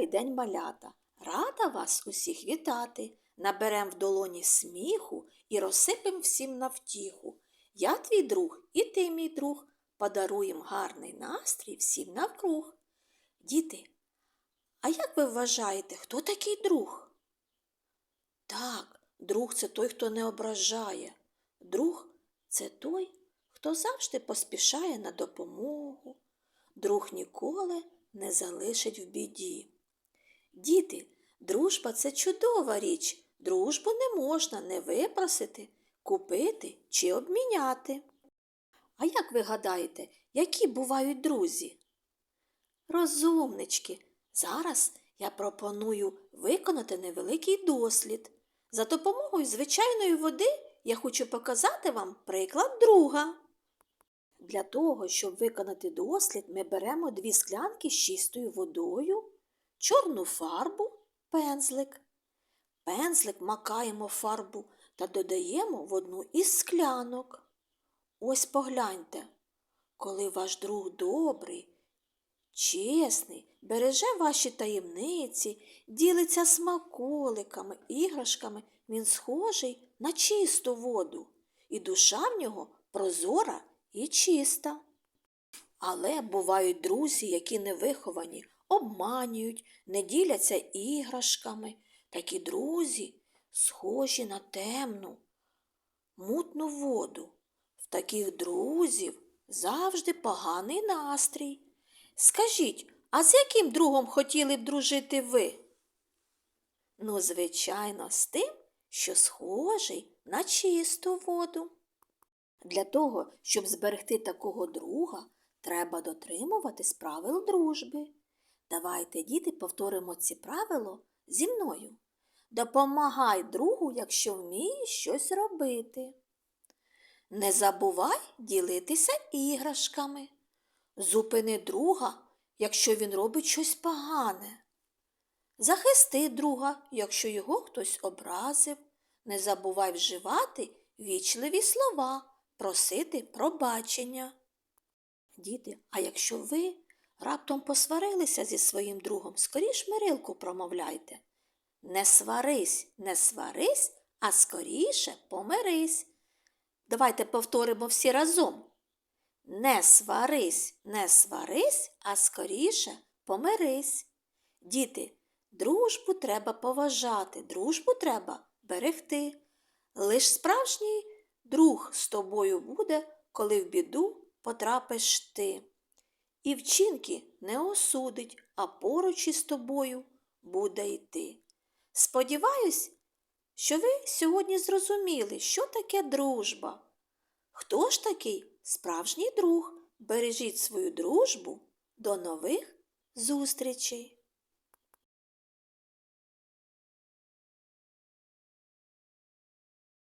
Добрий день, малята! Рада вас усіх вітати. Наберем в долоні сміху і розсипем всім на втіху. Я твій друг і ти мій друг. Подаруєм гарний настрій всім навкруг. Діти, а як ви вважаєте, хто такий друг? Так, друг це той, хто не ображає. Друг це той, хто завжди поспішає на допомогу. Друг ніколи не залишить в біді. Діти, дружба це чудова річ. Дружбу не можна не випросити, купити чи обміняти. А як ви гадаєте, які бувають друзі? Розумнички, зараз я пропоную виконати невеликий дослід. За допомогою звичайної води я хочу показати вам приклад друга. Для того, щоб виконати дослід, ми беремо дві склянки з чистою водою, чорну фарбу, пензлик. Пензлик макаємо фарбу та додаємо в одну із склянок. Ось погляньте, коли ваш друг добрий, чесний, береже ваші таємниці, ділиться смаколиками, іграшками, він схожий на чисту воду, і душа в нього прозора і чиста. Але бувають друзі, які невиховані, обманюють, не діляться іграшками. Такі друзі схожі на темну, мутну воду. В таких друзів завжди поганий настрій. Скажіть, а з яким другом хотіли б дружити ви? Ну, звичайно, з тим, що схожий на чисту воду. Для того, щоб зберегти такого друга, треба дотримуватись правил дружби. Давайте, діти, повторимо ці правила зі мною. Допомагай другу, якщо вмієш щось робити. Не забувай ділитися іграшками. Зупини друга, якщо він робить щось погане. Захисти друга, якщо його хтось образив. Не забувай вживати вічливі слова, просити пробачення. Діти, а якщо ви раптом посварилися зі своїм другом, скоріш мирилку промовляйте. Не сварись, не сварись, а скоріше помирись. Давайте повторимо всі разом. Не сварись, не сварись, а скоріше помирись. Діти, дружбу треба поважати, дружбу треба берегти. Лиш справжній друг з тобою буде, коли в біду потрапиш ти. І вчинки не осудить, а поруч із тобою буде йти. Сподіваюсь, що ви сьогодні зрозуміли, що таке дружба. Хто ж такий справжній друг? Бережіть свою дружбу. До нових зустрічей!